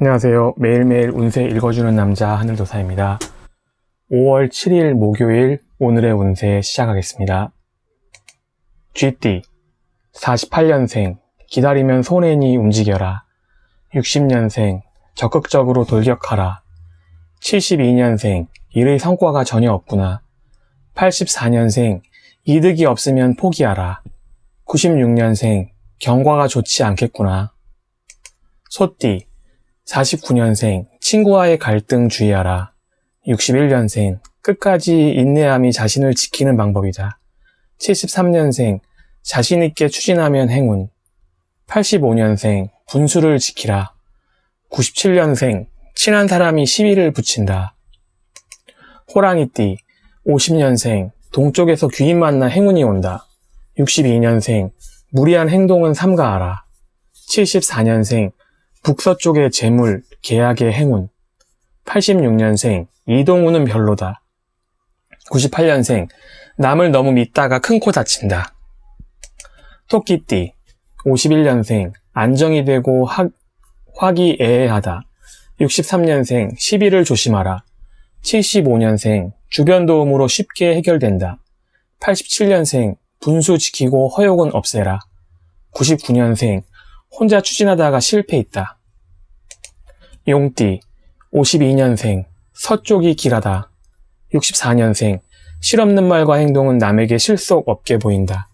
안녕하세요. 매일매일 운세 읽어주는 남자 하늘도사입니다. 5월 7일 목요일 오늘의 운세 시작하겠습니다. 쥐띠 48년생 기다리면 손해니 움직여라 60년생 적극적으로 돌격하라 72년생 일의 성과가 전혀 없구나 84년생 이득이 없으면 포기하라 96년생 경과가 좋지 않겠구나 소띠 49년생 친구와의 갈등 주의하라. 61년생 끝까지 인내함이 자신을 지키는 방법이다. 73년생 자신있게 추진하면 행운. 85년생 분수를 지키라. 97년생 친한 사람이 시비를 붙인다. 호랑이띠 50년생 동쪽에서 귀인 만나 행운이 온다. 62년생 무리한 행동은 삼가하라. 74년생 북서쪽의 재물, 계약의 행운. 86년생, 이동우는 별로다. 98년생, 남을 너무 믿다가 큰 코 다친다. 토끼띠, 51년생, 안정이 되고 학, 화기애애하다. 63년생, 시비를 조심하라. 75년생, 주변 도움으로 쉽게 해결된다. 87년생, 분수 지키고 허욕은 없애라. 99년생, 혼자 추진하다가 실패했다. 용띠 52년생 서쪽이 길하다. 64년생 실없는 말과 행동은 남에게 실속 없게 보인다.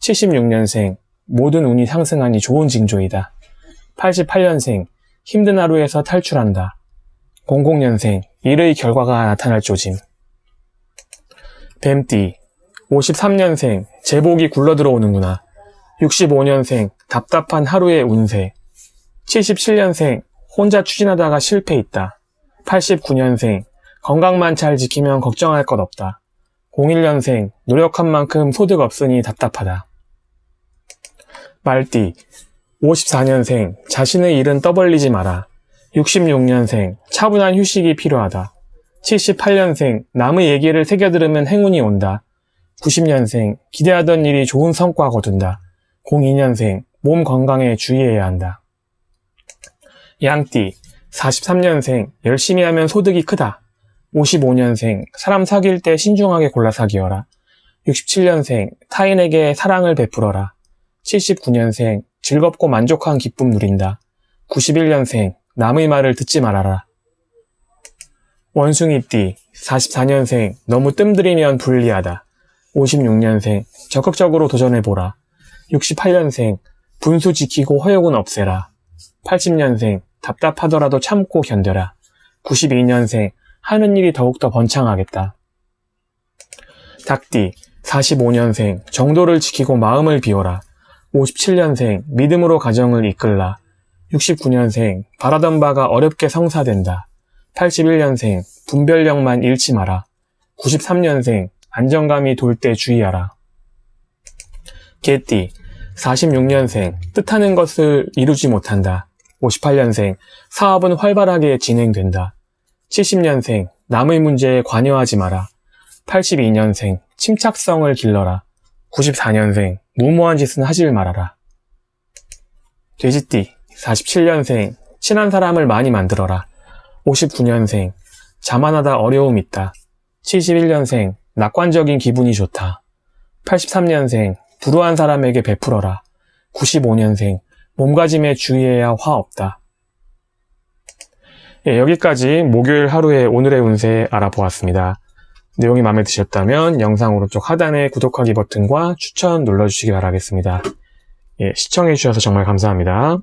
76년생 모든 운이 상승하니 좋은 징조이다. 88년생 힘든 하루에서 탈출한다. 00년생 일의 결과가 나타날 조짐. 뱀띠 53년생 제복이 굴러 들어오는구나. 65년생 답답한 하루의 운세. 77년생 혼자 추진하다가 실패했다. 89년생 건강만 잘 지키면 걱정할 것 없다. 01년생 노력한 만큼 소득 없으니 답답하다. 말띠. 54년생 자신의 일은 떠벌리지 마라. 66년생 차분한 휴식이 필요하다. 78년생 남의 얘기를 새겨 들으면 행운이 온다. 90년생 기대하던 일이 좋은 성과 거둔다 02년생 몸 건강에 주의해야 한다. 양띠 43년생 열심히 하면 소득이 크다. 55년생 사람 사귈 때 신중하게 골라 사귀어라. 67년생 타인에게 사랑을 베풀어라. 79년생 즐겁고 만족한 기쁨 누린다. 91년생 남의 말을 듣지 말아라. 원숭이띠 44년생 너무 뜸들이면 불리하다. 56년생 적극적으로 도전해보라. 68년생 분수 지키고 허욕은 없애라. 80년생 답답하더라도 참고 견뎌라. 92년생 하는 일이 더욱더 번창하겠다. 닭띠 45년생 정도를 지키고 마음을 비워라. 57년생 믿음으로 가정을 이끌라. 69년생 바라던 바가 어렵게 성사된다. 81년생 분별력만 잃지 마라. 93년생 안정감이 돌 때 주의하라. 개띠 46년생 뜻하는 것을 이루지 못한다. 58년생 사업은 활발하게 진행된다. 70년생 남의 문제에 관여하지 마라. 82년생 침착성을 길러라. 94년생 무모한 짓은 하질 말아라. 돼지띠 47년생 친한 사람을 많이 만들어라. 59년생 자만하다 어려움 있다. 71년생 낙관적인 기분이 좋다. 83년생 불우한 사람에게 베풀어라. 95년생 몸가짐에 주의해야 화 없다. 예, 여기까지 목요일 하루의 오늘의 운세 알아보았습니다. 내용이 마음에 드셨다면 영상 오른쪽 하단의 구독하기 버튼과 추천 눌러주시기 바라겠습니다. 예, 시청해주셔서 정말 감사합니다.